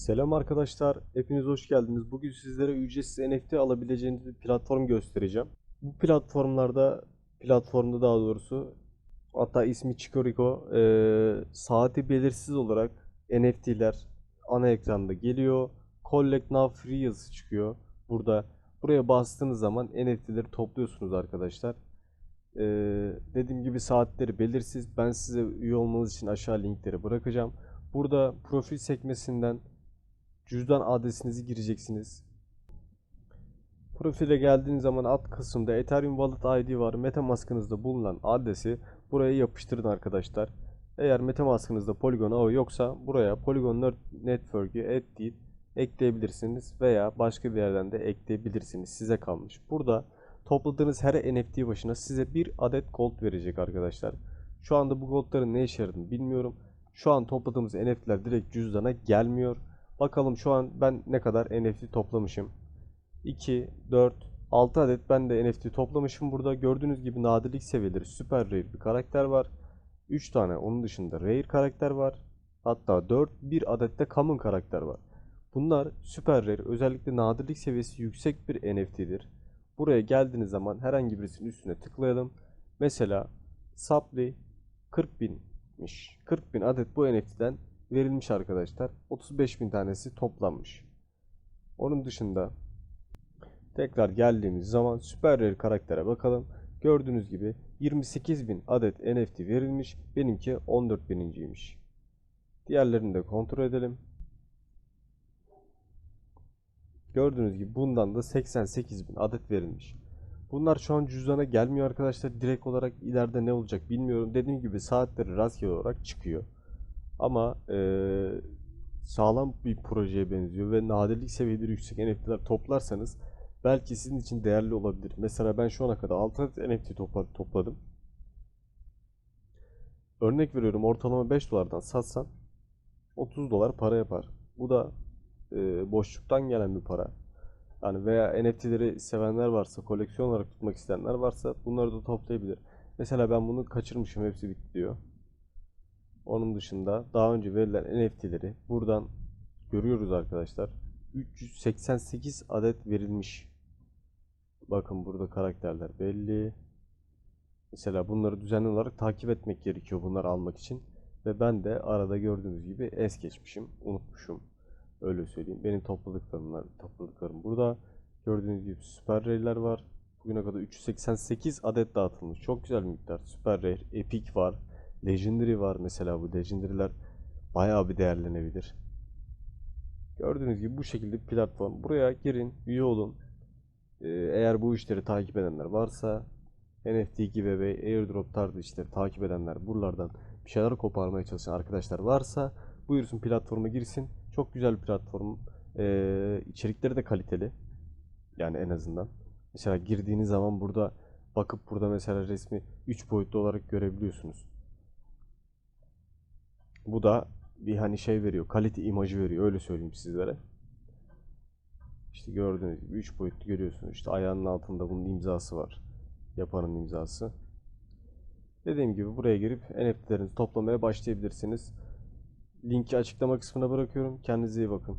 Selam arkadaşlar, hepiniz hoş geldiniz. Bugün sizlere ücretsiz NFT alabileceğiniz bir platform göstereceğim. Bu platformlarda, platformda daha doğrusu, hatta ismi Chikoriko, eee, saati belirsiz olarak NFT'ler ana ekranda geliyor. Collect Now Free yazısı çıkıyor. Burada, buraya bastığınız zaman NFT'leri topluyorsunuz arkadaşlar. Eee, dediğim gibi saatleri belirsiz. Ben size üye olmanız için aşağı linkleri bırakacağım. Burada profil sekmesinden cüzdan adresinizi gireceksiniz. Profile geldiğiniz zaman alt kısımda Ethereum Wallet ID var. MetaMask'ınızda bulunan adresi buraya yapıştırın arkadaşlar. Eğer MetaMask'ınızda Polygon ağı yoksa buraya Polygon Network'ü add deyip ekleyebilirsiniz veya başka bir yerden de ekleyebilirsiniz. Size kalmış. Burada topladığınız her NFT başına size bir adet gold verecek arkadaşlar. Şu anda bu goldların ne işe yaradığını bilmiyorum. Şu an topladığımız NFT'ler direkt cüzdana gelmiyor. Bakalım şu an ben ne kadar NFT toplamışım. 2, 4, 6 adet ben de NFT toplamışım burada. Gördüğünüz gibi nadirlik seviyeleri süper rare bir karakter var. 3 tane onun dışında rare karakter var. Hatta 4, 1 adet de common karakter var. Bunlar süper rare özellikle nadirlik seviyesi yüksek bir NFT'dir. Buraya geldiğiniz zaman herhangi birisinin üstüne tıklayalım. Mesela Sapli 40 binmiş. 40 bin adet bu NFT'den verilmiş arkadaşlar. 35 bin tanesi toplanmış. Onun dışında tekrar geldiğimiz zaman süper rare karaktere bakalım. Gördüğünüz gibi 28 bin adet NFT verilmiş. Benimki 14 bininciymiş. Diğerlerini de kontrol edelim. Gördüğünüz gibi bundan da 88 bin adet verilmiş. Bunlar şu an cüzdana gelmiyor arkadaşlar. Direkt olarak ileride ne olacak bilmiyorum. Dediğim gibi saatleri rastgele olarak çıkıyor. Ama eee, sağlam bir projeye benziyor ve nadirlik seviyeleri yüksek NFT'ler toplarsanız belki sizin için değerli olabilir. Mesela ben şu ana kadar 6 adet NFT topla- topladım. Örnek veriyorum ortalama 5 dolardan satsan 30 dolar para yapar. Bu da eee, boşluktan gelen bir para. Yani veya NFT'leri sevenler varsa, koleksiyon olarak tutmak isteyenler varsa bunları da toplayabilir. Mesela ben bunu kaçırmışım, hepsi bitti diyor. Onun dışında daha önce verilen NFT'leri buradan görüyoruz arkadaşlar. 388 adet verilmiş. Bakın burada karakterler belli. Mesela bunları düzenli olarak takip etmek gerekiyor bunları almak için. Ve ben de arada gördüğünüz gibi es geçmişim, unutmuşum. Öyle söyleyeyim. Benim topladıklarım, topladıklarım burada. Gördüğünüz gibi süper rare'ler var. Bugüne kadar 388 adet dağıtılmış. Çok güzel bir miktar. Süper rare, epic var. Legendary var mesela bu Legendary'ler bayağı bir değerlenebilir. Gördüğünüz gibi bu şekilde bir platform. Buraya girin, üye olun. Ee, eğer bu işleri takip edenler varsa NFT giveaway, airdrop tarzı işleri takip edenler buralardan bir şeyler koparmaya çalışan arkadaşlar varsa buyursun platforma girsin. Çok güzel bir platform. Ee, içerikleri de kaliteli. Yani en azından. Mesela girdiğiniz zaman burada bakıp burada mesela resmi 3 boyutlu olarak görebiliyorsunuz. Bu da bir hani şey veriyor. Kalite imajı veriyor. Öyle söyleyeyim sizlere. İşte gördüğünüz gibi 3 boyutlu görüyorsunuz. İşte ayağının altında bunun imzası var. Yapanın imzası. Dediğim gibi buraya girip NFT'lerinizi toplamaya başlayabilirsiniz. Linki açıklama kısmına bırakıyorum. Kendinize iyi bakın.